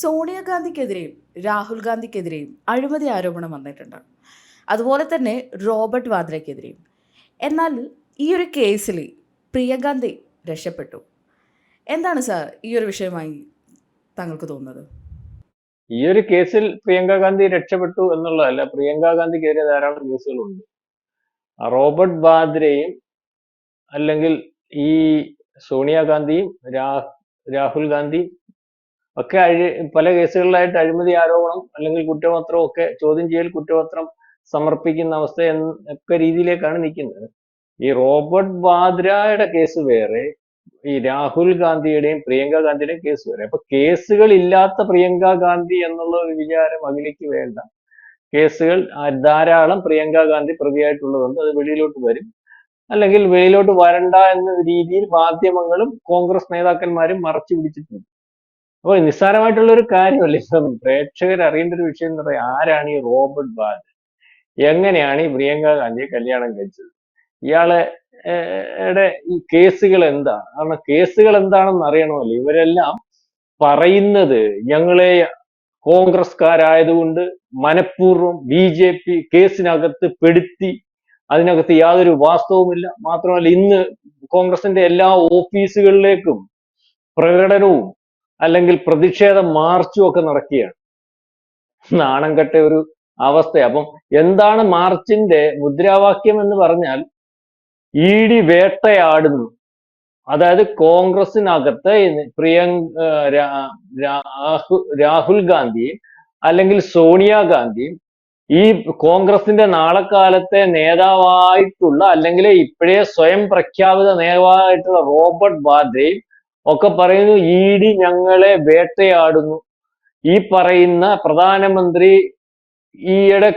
സോണിയാഗാന്ധിക്കെതിരെയും രാഹുൽ ഗാന്ധിക്കെതിരെയും അഴിമതി ആരോപണം വന്നിട്ടുണ്ട്. അതുപോലെ തന്നെ റോബർട്ട് വാദ്രയ്ക്കെതിരെയും. എന്നാൽ ഈ ഒരു കേസിൽ പ്രിയഗാന്ധി രക്ഷപ്പെട്ടു. എന്താണ് സാർ ഈ ഒരു വിഷയമായി താങ്കൾക്ക് തോന്നുന്നത്? ഈ ഒരു കേസിൽ പ്രിയങ്ക ഗാന്ധി രക്ഷപ്പെട്ടു എന്നുള്ളതല്ല പ്രിയങ്ക ഗാന്ധിക്കെതിരെ ധാരാളം കേസുകളുണ്ട്. റോബർട്ട് വാദ്രയും അല്ലെങ്കിൽ ഈ സോണിയാഗാന്ധിയും രാഹുൽ ഗാന്ധിയും ഒക്കെ അഴി പല കേസുകളിലായിട്ട് അഴിമതി ആരോപണം അല്ലെങ്കിൽ കുറ്റപത്രം ഒക്കെ ചോദ്യം ചെയ്യൽ കുറ്റപത്രം സമർപ്പിക്കുന്ന അവസ്ഥ ഒക്കെ രീതിയിലേക്കാണ് നിൽക്കുന്നത്. ഈ റോബർട്ട് വാദ്രയുടെ കേസ് വേറെ ഈ രാഹുൽ ഗാന്ധിയുടെയും പ്രിയങ്ക ഗാന്ധിയുടെയും കേസ് വേറെ. അപ്പൊ കേസുകൾ ഇല്ലാത്ത പ്രിയങ്ക ഗാന്ധി എന്നുള്ള ഒരു വിചാരം അഖിലേക്ക് വേണ്ട. കേസുകൾ ധാരാളം പ്രിയങ്ക ഗാന്ധി പ്രതിയായിട്ടുള്ളതുണ്ട്. അത് വെളിയിലോട്ട് വരും. അല്ലെങ്കിൽ വെളിയിലോട്ട് വരണ്ട എന്ന രീതിയിൽ മാധ്യമങ്ങളും കോൺഗ്രസ് നേതാക്കന്മാരും മറച്ചു പിടിച്ചിട്ടുണ്ട്. അപ്പോൾ നിസ്സാരമായിട്ടുള്ള ഒരു കാര്യമല്ല? ഇപ്പം പ്രേക്ഷകർ അറിയേണ്ട ഒരു വിഷയം എന്ന് പറയാം ആരാണ് ഈ റോബർട്ട് ബാദ് എങ്ങനെയാണ് ഈ പ്രിയങ്ക ഗാന്ധിയെ കല്യാണം കഴിച്ചത്? ഇയാളെ ഈ കേസുകൾ എന്താണ് കാരണം കേസുകൾ എന്താണെന്ന് അറിയണമല്ലോ. ഇവരെല്ലാം പറയുന്നത് ഞങ്ങളെ കോൺഗ്രസ്കാരായതുകൊണ്ട് മനഃപൂർവം ബി ജെ പി കേസിനകത്ത് പെടുത്തി അതിനകത്ത് യാതൊരു വാസ്തവുമില്ല. മാത്രമല്ല ഇന്ന് കോൺഗ്രസിന്റെ എല്ലാ ഓഫീസുകളിലേക്കും പ്രകടനവും അല്ലെങ്കിൽ പ്രതിഷേധ മാർച്ചും ഒക്കെ നടക്കുകയാണ്. നാണം കെട്ട ഒരു അവസ്ഥ അപ്പം എന്താണ് മാർച്ചിന്റെ മുദ്രാവാക്യം എന്ന് പറഞ്ഞാൽ ഇ ഡി വേട്ടയാടുന്നു. അതായത് കോൺഗ്രസിനകത്ത് പ്രിയങ്ക രാഹുൽ ഗാന്ധിയും അല്ലെങ്കിൽ സോണിയാഗാന്ധിയും ഈ കോൺഗ്രസിന്റെ നാളെക്കാലത്തെ നേതാവായിട്ടുള്ള അല്ലെങ്കിൽ ഇപ്പോഴേ സ്വയം പ്രഖ്യാപിത നേതാവായിട്ടുള്ള റോബർട്ട് വാദ്രയും ഒക്കെ പറയുന്നു ഇ ഡി ഞങ്ങളെ വേട്ടയാടുന്നു. ഈ പറയുന്ന പ്രധാനമന്ത്രി ഈയിടെ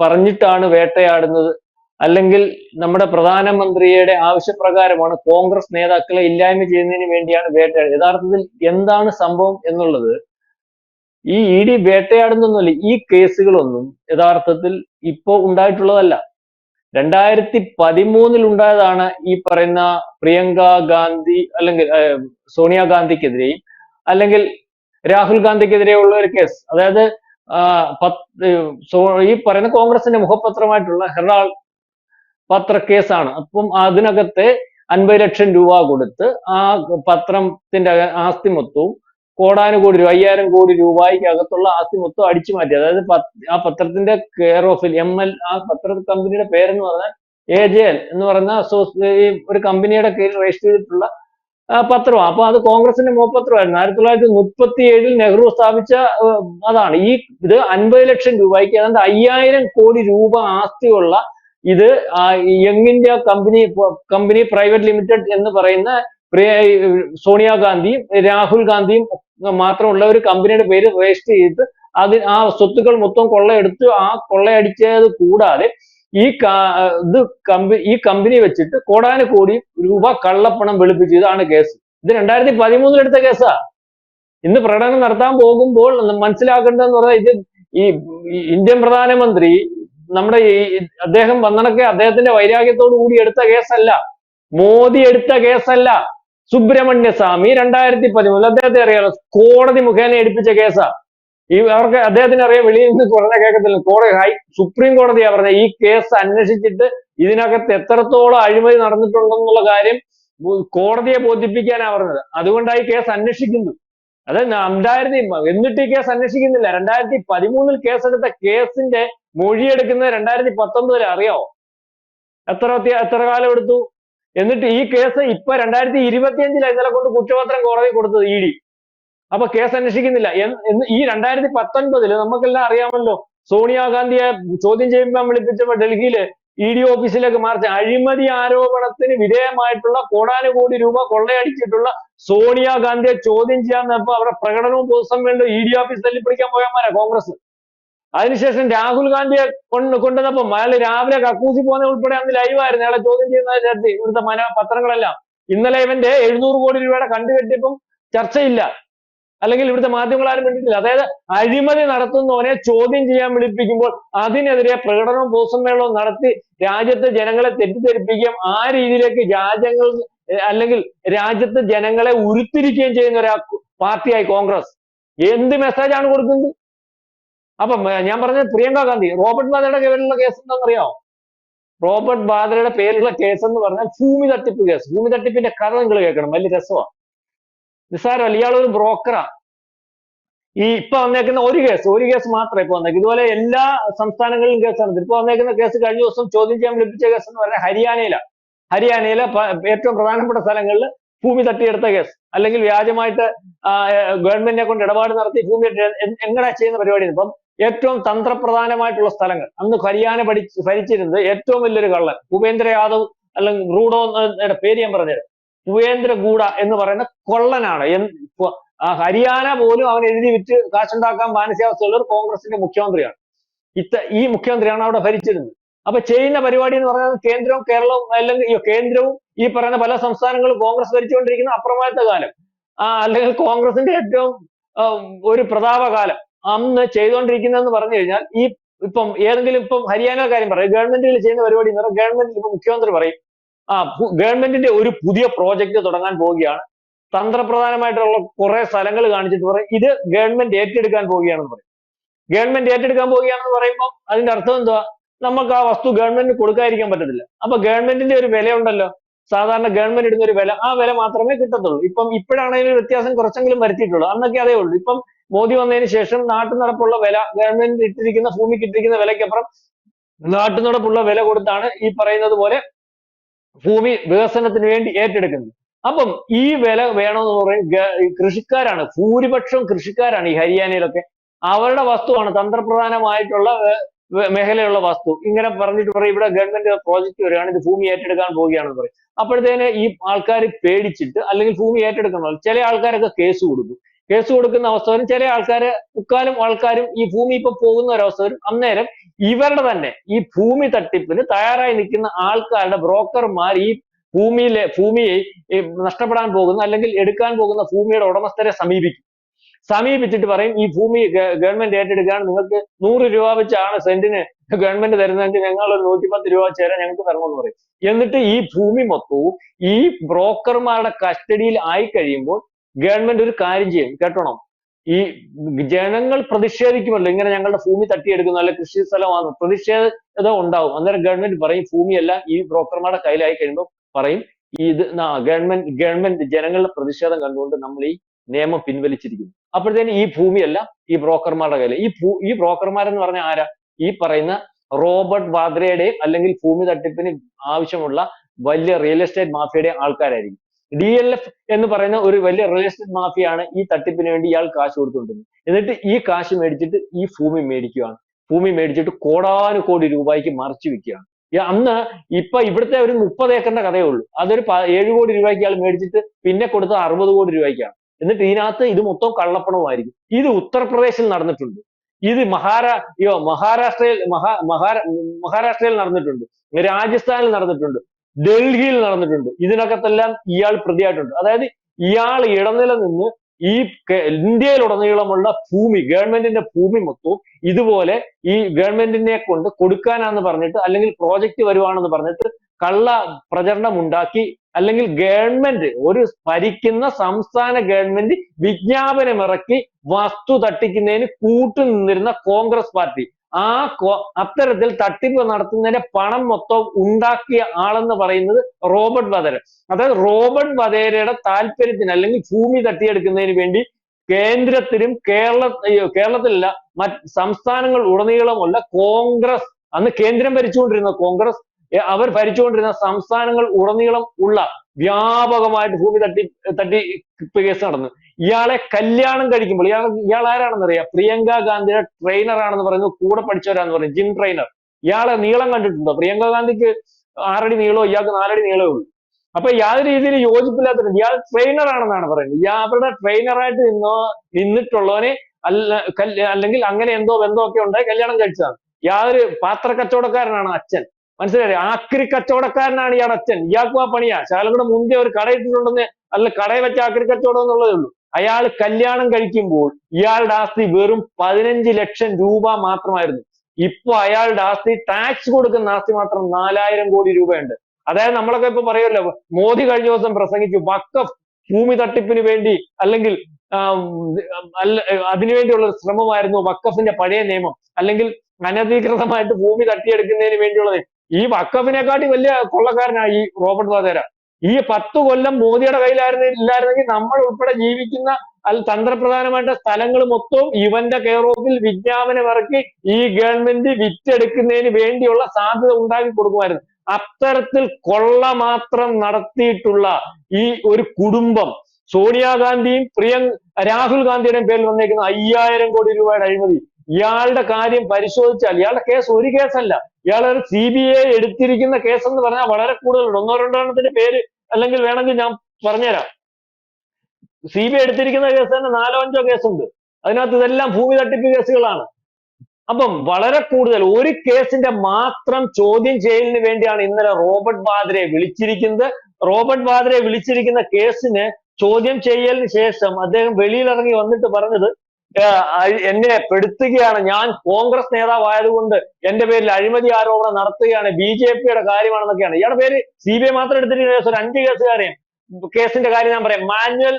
പറഞ്ഞിട്ടാണ് വേട്ടയാടുന്നത്. അല്ലെങ്കിൽ നമ്മുടെ പ്രധാനമന്ത്രിയുടെ ആവശ്യപ്രകാരമാണ് കോൺഗ്രസ് നേതാക്കളെ ഇല്ലായ്മ ചെയ്യുന്നതിന് വേണ്ടിയാണ് വേട്ടയാടുന്നത്. യഥാർത്ഥത്തിൽ എന്താണ് സംഭവം എന്നുള്ളത് ഈ ഇ ഡി വേട്ടയാടുന്നൊന്നുമല്ല ഈ കേസുകളൊന്നും യഥാർത്ഥത്തിൽ ഇപ്പോ ഉണ്ടായിട്ടുള്ളതല്ല. രണ്ടായിരത്തി പതിമൂന്നിൽ ഉണ്ടായതാണ് ഈ പറയുന്ന പ്രിയങ്ക ഗാന്ധി അല്ലെങ്കിൽ സോണിയാഗാന്ധിക്കെതിരെയും അല്ലെങ്കിൽ രാഹുൽ ഗാന്ധിക്കെതിരെയുള്ള ഒരു കേസ്. അതായത് ഈ പറയുന്ന കോൺഗ്രസിന്റെ മുഖപത്രമായിട്ടുള്ള ഹെറാൾ പത്ര കേസാണ്. അപ്പം അതിനകത്തെ അൻപത് ലക്ഷം രൂപ കൊടുത്ത് ആ പത്രത്തിന്റെ ആസ്തി മൊത്തവും കോടാനുകോടി രൂപ അയ്യായിരം കോടി രൂപയ്ക്ക് അകത്തുള്ള ആസ്തി മൊത്തം അടിച്ചു മാറ്റി. അതായത് ആ പത്രത്തിന്റെ കെയർ ഓഫിൽ എം എൽ ആ പത്ര കമ്പനിയുടെ പേരെന്ന് പറഞ്ഞാൽ എ ജെ എൽ എന്ന് പറയുന്ന ഒരു കമ്പനിയുടെ കീഴിൽ രജിസ്റ്റർ ചെയ്തിട്ടുള്ള പത്രമാണ്. അപ്പൊ അത് കോൺഗ്രസിന്റെ മുഖപത്രമായിരുന്നു. ആയിരത്തി തൊള്ളായിരത്തി മുപ്പത്തി ഏഴിൽ നെഹ്റു സ്ഥാപിച്ച അതാണ്. ഈ ഇത് അൻപത് ലക്ഷം രൂപയ്ക്ക് അതായത് അയ്യായിരം കോടി രൂപ ആസ്തിയുള്ള ഇത് young India company company private limited എന്ന് പറയുന്ന പ്രിയ സോണിയാഗാന്ധിയും രാഹുൽ ഗാന്ധിയും മാത്രമുള്ള ഒരു കമ്പനിയുടെ പേര് രജിസ്റ്റർ ചെയ്തിട്ട് അതിന് ആ സ്വത്തുക്കൾ മൊത്തം കൊള്ളയെടുത്ത് ആ കൊള്ളയടിച്ചത് കൂടാതെ ഈ ഇത് കമ്പനി ഈ കമ്പനി വെച്ചിട്ട് കോടാനു കോടി രൂപ കള്ളപ്പണം വെളുപ്പിച്ചു. ഇതാണ് കേസ്. ഇത് രണ്ടായിരത്തി പതിമൂന്നിൽ എടുത്ത കേസാ. ഇന്ന് പ്രകടനം നടത്താൻ പോകുമ്പോൾ മനസ്സിലാക്കേണ്ടതെന്ന് പറഞ്ഞാൽ ഇത് ഈ ഇന്ത്യൻ പ്രധാനമന്ത്രി നമ്മുടെ ഈ അദ്ദേഹം വന്നണക്കെ അദ്ദേഹത്തിന്റെ വൈരാഗ്യത്തോടു കൂടി എടുത്ത കേസല്ല. മോദി എടുത്ത കേസല്ല. സുബ്രഹ്മണ്യ സ്വാമി രണ്ടായിരത്തി പതിമൂന്നിൽ അദ്ദേഹത്തെ അറിയാലോ? കോടതി മുഖേന എടുപ്പിച്ച കേസാ. ഈ അവർക്ക് അദ്ദേഹത്തിന് അറിയാം വെളിയിൽ നിന്ന് കുറഞ്ഞ കേൾക്കത്തില്ല. കോടതി ഹൈ സുപ്രീം കോടതിയാ പറഞ്ഞ ഈ കേസ് അന്വേഷിച്ചിട്ട് ഇതിനകത്ത് എത്രത്തോളം അഴിമതി നടന്നിട്ടുണ്ടെന്നുള്ള കാര്യം കോടതിയെ ബോധിപ്പിക്കാനാ പറഞ്ഞത്. അതുകൊണ്ടാണ് ഈ കേസ് അന്വേഷിക്കുന്നു അത് രണ്ടായിരത്തി എന്നിട്ട് ഈ കേസ് അന്വേഷിക്കുന്നില്ല. രണ്ടായിരത്തി പതിമൂന്നിൽ കേസെടുത്ത കേസിന്റെ മൊഴിയെടുക്കുന്നത് രണ്ടായിരത്തി പത്തൊമ്പതിൽ അറിയാവോ? എത്ര എത്ര കാലം എടുത്തു? എന്നിട്ട് ഈ കേസ് ഇപ്പൊ രണ്ടായിരത്തി ഇരുപത്തി അഞ്ചിലാണ് ഇന്നലെ കൊണ്ട് കുറ്റപത്രം കോടതി കൊടുത്തത് ഇ ഡി. അപ്പൊ കേസ് അന്വേഷിക്കുന്നില്ല. ഈ രണ്ടായിരത്തി പത്തൊൻപതിൽ നമുക്കെല്ലാം അറിയാമല്ലോ. സോണിയാഗാന്ധിയെ ചോദ്യം ചെയ്യുമ്പോൾ വിളിപ്പിച്ചപ്പോ ഡൽഹിയിൽ ഇ ഡി ഓഫീസിലേക്ക് മാർച്ച് അഴിമതി ആരോപണത്തിന് വിധേയമായിട്ടുള്ള കോടാനുകോടി രൂപ കൊള്ളയടിച്ചിട്ടുള്ള സോണിയാഗാന്ധിയെ ചോദ്യം ചെയ്യാൻ നേരപ്പോ അവരുടെ പ്രകടനവും പൊതുസമ്മേളനവും ഇ ഡി ഓഫീസ് തല്ലിപ്പിടിക്കാൻ പോയമാരാ കോൺഗ്രസ്. അതിനുശേഷം രാഹുൽ ഗാന്ധിയെ കൊണ്ട് കൊണ്ടുവന്നപ്പം അയാൾ രാവിലെ കക്കൂസി പോകുന്ന ഉൾപ്പെടെ അന്ന് ലൈവായിരുന്നു അയാളെ ചോദ്യം ചെയ്യുന്ന ചേർത്തി ഇവിടുത്തെ മന പത്രങ്ങളെല്ലാം. ഇന്നലെ ഇവന്റെ എഴുന്നൂറ് കോടി രൂപയുടെ കണ്ടുകെട്ടിയപ്പം ചർച്ചയില്ല. അല്ലെങ്കിൽ ഇവിടുത്തെ മാധ്യമങ്ങൾ ആരും കണ്ടിട്ടില്ല അതായത് അഴിമതി നടത്തുന്നവനെ ചോദ്യം ചെയ്യാൻ വിളിപ്പിക്കുമ്പോൾ അതിനെതിരെ പ്രകടനവും പൊതുസമ്മേളനവും നടത്തി രാജ്യത്തെ ജനങ്ങളെ തെറ്റിദ്ധരിപ്പിക്കുകയും ആ രീതിയിലേക്ക് രാജ്യങ്ങൾ അല്ലെങ്കിൽ രാജ്യത്തെ ജനങ്ങളെ ഉരുത്തിരിക്കുകയും ചെയ്യുന്ന ഒരു പാർട്ടിയായി കോൺഗ്രസ്. എന്ത് മെസ്സേജാണ് കൊടുക്കുന്നത്? അപ്പം ഞാൻ പറഞ്ഞത് പ്രിയങ്ക ഗാന്ധി റോബർട്ട് വാദ്രയുടെ പേരിലുള്ള കേസ് എന്താണെന്നറിയോ റോബർട്ട് വാദ്രയുടെ പേരിലുള്ള കേസ് എന്ന് പറഞ്ഞാൽ ഭൂമി തട്ടിപ്പ് കേസ്. ഭൂമി തട്ടിപ്പിന്റെ കഥ നിങ്ങൾ കേൾക്കണം വലിയ രസമാണ്. നിസ്സാരമല്ല ഇയാളൊരു ബ്രോക്കറാ. ഈ ഇപ്പൊ വന്നേക്കുന്ന ഒരു കേസ് ഒരു കേസ് മാത്രമേ ഇപ്പൊ വന്നേക്കും. ഇതുപോലെ എല്ലാ സംസ്ഥാനങ്ങളിലും കേസാണ് ഇപ്പൊ വന്നേക്കുന്ന കേസ് കഴിഞ്ഞ ദിവസം ചോദ്യം ചെയ്യാൻ ലഭിച്ച കേസ് എന്ന് പറഞ്ഞാൽ ഹരിയാനയിലാണ് ഹരിയാനയിലെ ഏറ്റവും പ്രധാനപ്പെട്ട സ്ഥലങ്ങളിൽ ഭൂമി തട്ടിയെടുത്ത കേസ് അല്ലെങ്കിൽ വ്യാജമായിട്ട് ഗവൺമെന്റിനെ കൊണ്ട് ഇടപാട് നടത്തി ഭൂമി എങ്ങനെ ചെയ്യുന്ന പരിപാടി ഇപ്പം ഏറ്റവും തന്ത്രപ്രധാനമായിട്ടുള്ള സ്ഥലങ്ങൾ അന്ന് ഹരിയാന പഠിച്ച് ഭരിച്ചിരുന്നത് ഏറ്റവും വലിയൊരു കള്ളൻ ഭൂപേന്ദ്ര യാദവ് അല്ലെങ്കിൽ റൂഡോ എന്ന പേര് ഞാൻ പറഞ്ഞുതരാം. ഭൂപേന്ദ്ര ഗൂഡ എന്ന് പറയുന്ന കൊള്ളനാണ്. ഹരിയാന പോലും അവൻ എഴുതി വിറ്റ് കാശുണ്ടാക്കാൻ മാനസികാവസ്ഥയുള്ള ഒരു കോൺഗ്രസിന്റെ മുഖ്യമന്ത്രിയാണ്. ഇത്ത ഈ മുഖ്യമന്ത്രിയാണ് അവിടെ ഭരിച്ചിരുന്നത്. അപ്പൊ ചെയ്യുന്ന പരിപാടി എന്ന് പറയുന്നത് കേന്ദ്രവും കേരളവും അല്ലെങ്കിൽ കേന്ദ്രവും ഈ പറയുന്ന പല സംസ്ഥാനങ്ങളും കോൺഗ്രസ് ഭരിച്ചുകൊണ്ടിരിക്കുന്ന അപ്രമാദത്തെ കാലം. അല്ലെങ്കിൽ കോൺഗ്രസിന്റെ ഏറ്റവും ഒരു പ്രതാപകാലം അന്ന് ചെയ്തുകൊണ്ടിരിക്കുന്നതെന്ന് പറഞ്ഞു കഴിഞ്ഞാൽ ഈ ഇപ്പം ഏതെങ്കിലും ഇപ്പം ഹരിയാന കാര്യം പറയും. ഗവൺമെന്റിൽ ചെയ്യുന്ന പരിപാടി എന്ന് പറഞ്ഞാൽ ഗവൺമെന്റിൽ ഇപ്പൊ മുഖ്യമന്ത്രി പറയും. ആ ഗവൺമെന്റിന്റെ ഒരു പുതിയ പ്രോജക്റ്റ് തുടങ്ങാൻ പോവുകയാണ്. തന്ത്രപ്രധാനമായിട്ടുള്ള കുറെ സ്ഥലങ്ങൾ കാണിച്ചിട്ട് പറയും. ഇത് ഗവൺമെന്റ് ഏറ്റെടുക്കാൻ പോവുകയാണെന്ന് പറയും. ഗവൺമെന്റ് ഏറ്റെടുക്കാൻ പോവുകയാണെന്ന് പറയുമ്പോൾ അതിന്റെ അർത്ഥം എന്തുവാ? നമുക്ക് ആ വസ്തു ഗവൺമെന്റിന് കൊടുക്കാതിരിക്കാൻ പറ്റത്തില്ല. അപ്പൊ ഗവൺമെന്റിന്റെ ഒരു വിലയുണ്ടല്ലോ സാധാരണ ഗവൺമെന്റ് ഇടുന്ന ഒരു വില ആ വില മാത്രമേ കിട്ടത്തുള്ളൂ. ഇപ്പം ഇപ്പോഴാണെങ്കിലും വ്യത്യാസം കുറച്ചെങ്കിലും വരുത്തിയിട്ടുള്ളൂ. അന്നൊക്കെ അതേ ഉള്ളൂ. ഇപ്പം മോദി വന്നതിന് ശേഷം നാട്ടു നടപ്പുള്ള വില ഗവൺമെന്റ് ഇട്ടിരിക്കുന്ന ഭൂമിക്ക് ഇട്ടിരിക്കുന്ന വിലയ്ക്കപ്പുറം നാട്ടു നടപ്പുള്ള വില കൊടുത്താണ് ഈ പറയുന്നത് പോലെ ഭൂമി വികസനത്തിന് വേണ്ടി ഏറ്റെടുക്കുന്നത്. അപ്പം ഈ വില വേണമെന്ന് പറയും കൃഷിക്കാരാണ്. ഭൂരിപക്ഷവും കൃഷിക്കാരാണ് ഈ ഹരിയാനയിലൊക്കെ. അവരുടെ വസ്തുവാണ് തന്ത്രപ്രധാനമായിട്ടുള്ള മേഖലയുള്ള വസ്തു. ഇങ്ങനെ പറഞ്ഞിട്ട് പറയും ഇവിടെ ഗവൺമെന്റ് പ്രോജക്റ്റ് വരികയാണ് ഇത് ഭൂമി ഏറ്റെടുക്കാൻ പോവുകയാണെന്ന് പറയും. അപ്പോഴത്തേന് ഈ ആൾക്കാർ പേടിച്ചിട്ട് അല്ലെങ്കിൽ ഭൂമി ഏറ്റെടുക്കണമല്ലോ ചില ആൾക്കാരൊക്കെ കേസ് കൊടുക്കും. കേസ് കൊടുക്കുന്ന അവസ്ഥ വരും ചില ആൾക്കാർ മുക്കാലും ആൾക്കാരും ഈ ഭൂമി ഇപ്പൊ പോകുന്ന ഒരവസ്ഥ വരും അന്നേരം ഇവരുടെ തന്നെ ഈ ഭൂമി തട്ടിപ്പിന് തയ്യാറായി നിൽക്കുന്ന ആൾക്കാരുടെ ബ്രോക്കർമാർ ഈ ഭൂമിയിലെ ഭൂമിയെ നഷ്ടപ്പെടാൻ പോകുന്ന അല്ലെങ്കിൽ എടുക്കാൻ പോകുന്ന ഭൂമിയുടെ ഉടമസ്ഥരെ സമീപിക്കും. സമീപിച്ചിട്ട് പറയും ഈ ഭൂമി ഗവൺമെന്റ് ഏറ്റെടുക്കുകയാണ് നിങ്ങൾക്ക് നൂറ് രൂപ വെച്ചാണ് സെന്റിന് ഗവൺമെന്റ് തരുന്നതെങ്കിൽ ഞങ്ങൾ ഒരു നൂറ്റിപ്പത്ത് രൂപ തരാം ഞങ്ങൾക്ക് തരണമെന്ന് പറയും. എന്നിട്ട് ഈ ഭൂമി മൊത്തവും ഈ ബ്രോക്കർമാരുടെ കസ്റ്റഡിയിൽ ആയി കഴിയുമ്പോൾ ഗവൺമെന്റ് ഒരു കാര്യം ചെയ്യും. കേട്ടോണം? ഈ ജനങ്ങൾ പ്രതിഷേധിക്കുമല്ലോ. ഇങ്ങനെ ഞങ്ങളുടെ ഭൂമി തട്ടിയെടുക്കുന്നു അല്ലെ കൃഷി സ്ഥലമാണ് പ്രതിഷേധം ഉണ്ടാവും. അന്നേരം ഗവൺമെന്റ് പറയും ഭൂമിയെല്ലാം ഈ ബ്രോക്കർമാരുടെ കയ്യിലായി കഴിയുമ്പോൾ പറയും ഇത് ഗവൺമെന്റ് ഗവൺമെന്റ് ജനങ്ങളുടെ പ്രതിഷേധം കണ്ടുകൊണ്ട് നമ്മൾ ഈ നിയമം പിൻവലിച്ചിരിക്കുന്നു. അപ്പോഴത്തേന് ഈ ഭൂമിയല്ല ഈ ബ്രോക്കർമാരുടെ കയ്യിൽ ഈ ഭൂ ഈ ബ്രോക്കർമാരെന്ന് പറഞ്ഞ ആരാ? ഈ പറയുന്ന റോബർട്ട് വാദ്രയുടെയും അല്ലെങ്കിൽ ഭൂമി തട്ടിപ്പിന് ആവശ്യമുള്ള വലിയ റിയൽ എസ്റ്റേറ്റ് മാഫിയയുടെയും ആൾക്കാരായിരിക്കും. ഡി എൽ എഫ് എന്ന് പറയുന്ന ഒരു വലിയ റിയൽ എസ്റ്റേറ്റ് മാഫിയാണ് ഈ തട്ടിപ്പിന് വേണ്ടി ഇയാൾ കാശ് കൊടുത്തുകൊണ്ടിരുന്നത്. എന്നിട്ട് ഈ കാശ് മേടിച്ചിട്ട് ഈ ഭൂമി മേടിക്കുകയാണ്. ഭൂമി മേടിച്ചിട്ട് കോടാനുകോടി രൂപയ്ക്ക് മറിച്ചു വിൽക്കുകയാണ്. അന്ന് ഇപ്പൊ ഇവിടുത്തെ ഒരു മുപ്പത് ഏക്കറിന്റെ കഥയേ ഉള്ളൂ. അതൊരു ഏഴ് കോടി രൂപയ്ക്ക് ഇയാൾ മേടിച്ചിട്ട് പിന്നെ കൊടുത്ത അറുപത് കോടി രൂപയ്ക്കാണ്. എന്നിട്ട് ഇതിനകത്ത് ഇത് മൊത്തം കള്ളപ്പണമായിരിക്കും ഇത് ഉത്തർപ്രദേശിൽ നടന്നിട്ടുണ്ട്. ഇത് മഹാരാ യോ മഹാരാഷ്ട്രയിൽ മഹാ മഹാരാ മഹാരാഷ്ട്രയിൽ നടന്നിട്ടുണ്ട്. രാജസ്ഥാനിൽ നടന്നിട്ടുണ്ട്. ഡൽഹിയിൽ നടന്നിട്ടുണ്ട്. ഇതിനകത്തെല്ലാം ഇയാൾ പ്രതിയായിട്ടുണ്ട്. അതായത് ഇയാൾ ഇടനില നിന്ന് ഈ ഇന്ത്യയിലുടനീളമുള്ള ഭൂമി ഗവൺമെന്റിന്റെ ഭൂമി മൊത്തവും ഇതുപോലെ ഈ ഗവൺമെന്റിനെ കൊണ്ട് കൊടുക്കാനാന്ന് പറഞ്ഞിട്ട് അല്ലെങ്കിൽ പ്രോജക്റ്റ് വരുവാണെന്ന് പറഞ്ഞിട്ട് കള്ള പ്രചരണം ഉണ്ടാക്കി അല്ലെങ്കിൽ ഗവൺമെന്റ് ഒരു ഭരിക്കുന്ന സംസ്ഥാന ഗവൺമെന്റ് വിജ്ഞാപനം ഇറക്കി വസ്തു തട്ടിക്കുന്നതിന് കൂട്ടുനിന്നിരുന്ന കോൺഗ്രസ് പാർട്ടി. ആ അത്തരത്തിൽ തട്ടിപ്പ് നടത്തുന്നതിന്റെ പണം മൊത്തം ഉണ്ടാക്കിയ ആളെന്ന് പറയുന്നത് റോബർട്ട് വധേര. അതായത് റോബർട്ട് വധേരയുടെ താല്പര്യത്തിന് അല്ലെങ്കിൽ ഭൂമി തട്ടിയെടുക്കുന്നതിന് വേണ്ടി കേന്ദ്രത്തിലും കേരള കേരളത്തിലല്ല മറ്റ് സംസ്ഥാനങ്ങൾ ഉടനീളമുള്ള കോൺഗ്രസ് അന്ന് കേന്ദ്രം ഭരിച്ചുകൊണ്ടിരുന്ന കോൺഗ്രസ് അവർ ഭരിച്ചുകൊണ്ടിരുന്ന സംസ്ഥാനങ്ങൾ ഉടനീളം ഉള്ള വ്യാപകമായിട്ട് ഭൂമി തട്ടി തട്ടിപ്പ് കേസ് നടന്നു. ഇയാളെ കല്യാണം കഴിക്കുമ്പോൾ ഇയാൾ ഇയാൾ ആരാണെന്ന് അറിയാം? പ്രിയങ്ക ഗാന്ധിയുടെ ട്രെയിനർ ആണെന്ന് പറയുന്നു കൂടെ പഠിച്ചവരാന്ന് പറയും ജിം ട്രെയിനർ ഇയാളെ നീളം കണ്ടിട്ടുണ്ടോ? പ്രിയങ്ക ഗാന്ധിക്ക് ആറടി നീളോ ഇയാൾക്ക് നാലടി നീളമേ ഉള്ളൂ. അപ്പൊ യാതൊരു രീതിയിൽ യോജിപ്പില്ലാത്ത ഇയാൾ ട്രെയിനർ ആണെന്നാണ് പറയുന്നത്. ഇയാൾ അവരുടെ ട്രെയിനറായിട്ട് നിന്നോ നിന്നിട്ടുള്ളവനെ അല്ല അല്ലെങ്കിൽ അങ്ങനെ എന്തോ ബന്ധമൊക്കെ ഉണ്ടായി കല്യാണം കഴിച്ചതാണ്. യാതൊരു പാത്ര കച്ചവടക്കാരനാണ് അച്ഛൻ. മനസ്സിലായി? ആക്രി കച്ചവടക്കാരനാണ് ഇയാൾ അച്ഛൻ ഇയാൾക്കും ആ പണിയാ. ശാലയുടെ മുൻപേ ഒരു കട ഇട്ടിട്ടുണ്ടെന്ന് അല്ല കടയിൽ വെച്ച ആക്രി കച്ചവടം എന്നുള്ളതേ ഉള്ളൂ. അയാൾ കല്യാണം കഴിക്കുമ്പോൾ ഇയാളുടെ ആസ്തി വെറും പതിനഞ്ച് ലക്ഷം രൂപ മാത്രമായിരുന്നു. ഇപ്പൊ അയാളുടെ ആസ്തി ടാക്സ് കൊടുക്കുന്ന ആസ്തി മാത്രം നാലായിരം കോടി രൂപയുണ്ട്. അതായത് നമ്മളൊക്കെ ഇപ്പൊ പറയുമല്ലോ മോദി കഴിഞ്ഞ ദിവസം പ്രസംഗിച്ചു വക്കഫ് ഭൂമി തട്ടിപ്പിന് വേണ്ടി അല്ലെങ്കിൽ അതിനുവേണ്ടിയുള്ള ശ്രമമായിരുന്നു വക്കഫിന്റെ പഴയ നിയമം. അല്ലെങ്കിൽ അനധികൃതമായിട്ട് ഭൂമി തട്ടിയെടുക്കുന്നതിന് വേണ്ടിയുള്ളത്. ഈ വക്കഫിനെക്കാട്ടി വലിയ കൊള്ളക്കാരനായി ഈ റോബർട്ട് വാദേര ഈ പത്ത് കൊല്ലം മോദിയുടെ കയ്യിലായിരുന്നു ഇല്ലായിരുന്നെങ്കിൽ നമ്മൾ ഉൾപ്പെടെ ജീവിക്കുന്ന അൽ തന്ത്രപ്രധാനമായിട്ട് സ്ഥലങ്ങൾ മൊത്തവും ഇവന്റെ കെയർ ഓഫിൽ വിജ്ഞാപനം ഇറക്കി ഈ ഗവൺമെന്റ് വിറ്റെടുക്കുന്നതിന് വേണ്ടിയുള്ള സാധ്യത ഉണ്ടാക്കി കൊടുക്കുമായിരുന്നു. അത്തരത്തിൽ കൊള്ള മാത്രം നടത്തിയിട്ടുള്ള ഈ ഒരു കുടുംബം സോണിയാഗാന്ധിയും പ്രിയ രാഹുൽ ഗാന്ധിയുടെയും പേരിൽ വന്നേക്കുന്ന അയ്യായിരം കോടി രൂപയുടെ അഴിമതി ഇയാളുടെ കാര്യം പരിശോധിച്ചാൽ ഇയാളുടെ കേസ് ഒരു കേസല്ല ഇയാൾ സി ബി ഐ എടുത്തിരിക്കുന്ന കേസ് എന്ന് പറഞ്ഞാൽ വളരെ കൂടുതലുണ്ട്. ഒന്നോ രണ്ടോ എണ്ണത്തിന്റെ പേര് അല്ലെങ്കിൽ വേണമെങ്കിൽ ഞാൻ പറഞ്ഞുതരാം. സി ബി ഐ എടുത്തിരിക്കുന്ന കേസ് തന്നെ നാലോ അഞ്ചോ കേസുണ്ട് അതിനകത്ത് ഇതെല്ലാം ഭൂമി തട്ടിപ്പ് കേസുകളാണ്. അപ്പം വളരെ കൂടുതൽ ഒരു കേസിന്റെ മാത്രം ചോദ്യം ചെയ്യലിന് വേണ്ടിയാണ് ഇന്നലെ റോബർട്ട് വാദ്രയെ വിളിച്ചിരിക്കുന്നത്. റോബർട്ട് വാദ്രയെ വിളിച്ചിരിക്കുന്ന കേസിന് ചോദ്യം ചെയ്യലിന് ശേഷം അദ്ദേഹം വെളിയിലിറങ്ങി വന്നിട്ട് പറഞ്ഞത് "ഏർ, അഴി- എന്നെ പെടുത്തുകയാണ്. ഞാൻ കോൺഗ്രസ് നേതാവായതുകൊണ്ട് എന്റെ പേരിൽ അഴിമതി ആരോപണം നടത്തുകയാണ്. ബി ജെ പിയുടെ കാര്യമാണെന്നൊക്കെയാണ്. ഇയാളുടെ പേര് സി ബി ഐ മാത്രം കേസ് ഒരു അഞ്ച് കേസുകാരെയും കേസിന്റെ കാര്യം ഞാൻ പറയാം. മാനുവൽ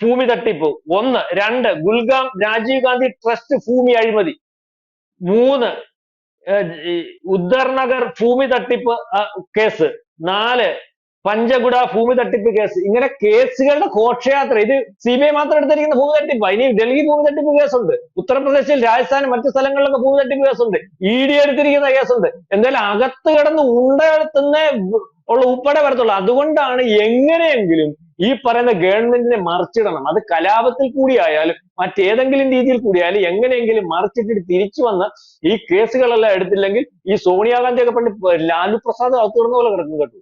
ഭൂമി തട്ടിപ്പ്. ഒന്ന് രണ്ട് ഗുൽഗാം രാജീവ് ഗാന്ധി ട്രസ്റ്റ് ഭൂമി അഴിമതി. മൂന്ന് ഉദ്ധർനഗർ ഭൂമി തട്ടിപ്പ് കേസ്. നാല് പഞ്ചഗുഡ ഭൂമി തട്ടിപ്പ് കേസ്. ഇങ്ങനെ കേസുകളുടെ ഘോഷയാത്ര. ഇത് സി ബി ഐ മാത്രം എടുത്തിരിക്കുന്ന ഭൂമി തട്ടിപ്പ്. ഇനി ഡൽഹി ഭൂമി തട്ടിപ്പ് കേസുണ്ട്. ഉത്തർപ്രദേശിൽ രാജസ്ഥാൻ മറ്റു സ്ഥലങ്ങളിലൊക്കെ ഭൂമി തട്ടിപ്പ് കേസുണ്ട്. ഇ ഡി എടുത്തിരിക്കുന്ന കേസുണ്ട്. എന്തായാലും അകത്ത് കിടന്ന് ഉണ്ടെത്തുന്ന ഉള്ള ഉൾപ്പെടെ വരത്തുള്ളൂ. അതുകൊണ്ടാണ് എങ്ങനെയെങ്കിലും ഈ പറയുന്ന ഗവൺമെന്റിനെ മറിച്ചിടണം. അത് കലാപത്തിൽ കൂടിയായാലും മറ്റേതെങ്കിലും രീതിയിൽ കൂടിയായാലും എങ്ങനെയെങ്കിലും മറിച്ചിട്ടിട്ട് തിരിച്ചു വന്ന് ഈ കേസുകളെല്ലാം എടുത്തില്ലെങ്കിൽ ഈ സോണിയാഗാന്ധി ഒക്കെ പണ്ട് ലാലു പ്രസാദ് അകത്ത് പോലെ കിടക്കും കേട്ടു.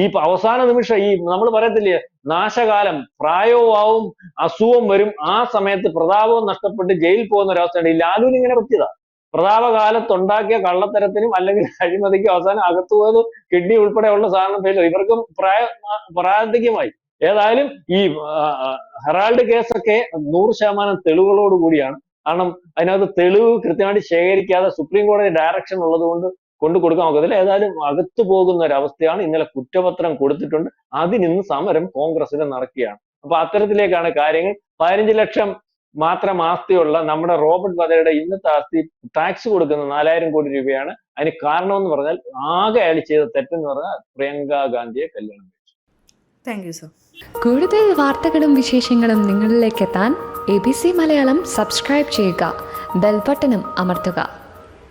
ഈ അവസാന നിമിഷം ഈ നമ്മൾ പറയത്തില്ലേ നാശകാലം പ്രായവും അസുഖം വരും. ആ സമയത്ത് പ്രതാപവും നഷ്ടപ്പെട്ട് ജയിലിൽ പോകുന്ന ഒരവസ്ഥയുണ്ട് ഈ ലാലുവിന് ഇങ്ങനെ പറ്റിയതാ. പ്രതാപകാലത്ത് ഉണ്ടാക്കിയ കള്ളത്തരത്തിനും അല്ലെങ്കിൽ അഴിമതിക്കും അവസാനം അകത്തു പോയത് കിഡ്നി ഉൾപ്പെടെയുള്ള സാധനം ഫെയിൽ ഇവർക്കും പ്രായ പ്രായാധിക്യമായി ഏതായാലും ഈ ഹെറാൾഡ് കേസൊക്കെ നൂറ് ശതമാനം തെളിവുകളോട് കൂടിയാണ്. കാരണം അതിനകത്ത് തെളിവ് കൃത്യമായിട്ട് ശേഖരിക്കാതെ സുപ്രീം കോടതി ഡയറക്ഷൻ ഉള്ളത് കൊണ്ട് കൊണ്ടു കൊടുക്കാൻ ഒക്കത്തില്ല. ഏതായാലും അകത്തു പോകുന്ന ഒരു അവസ്ഥയാണ് ഇന്നലെ കുറ്റപത്രം കൊടുത്തിട്ടുണ്ട്. അതിനിന്ന് സമരം കോൺഗ്രസിന് നടക്കുകയാണ്. അപ്പൊ അത്തരത്തിലേക്കാണ് കാര്യങ്ങൾ. പതിനഞ്ച് ലക്ഷം മാത്രം ആസ്തിയുള്ള നമ്മുടെ റോബർട്ട് വധയുടെ ഇന്നത്തെ ആസ്തി ടാക്സ് കൊടുക്കുന്ന നാലായിരം കോടി രൂപയാണ്. അതിന് കാരണം എന്ന് പറഞ്ഞാൽ ആകെ അയാൾ ചെയ്ത തെറ്റെന്ന് പറഞ്ഞാൽ പ്രിയങ്ക ഗാന്ധിയെ കല്യാണം കഴിച്ചു. താങ്ക് യു സർ കൂടുതൽ വാർത്തകളും വിശേഷങ്ങളും നിങ്ങളിലേക്ക് എത്താൻ A B C Malayalam subscribe ചെയ്യുക. ബെൽബട്ടനും അമർത്തുക.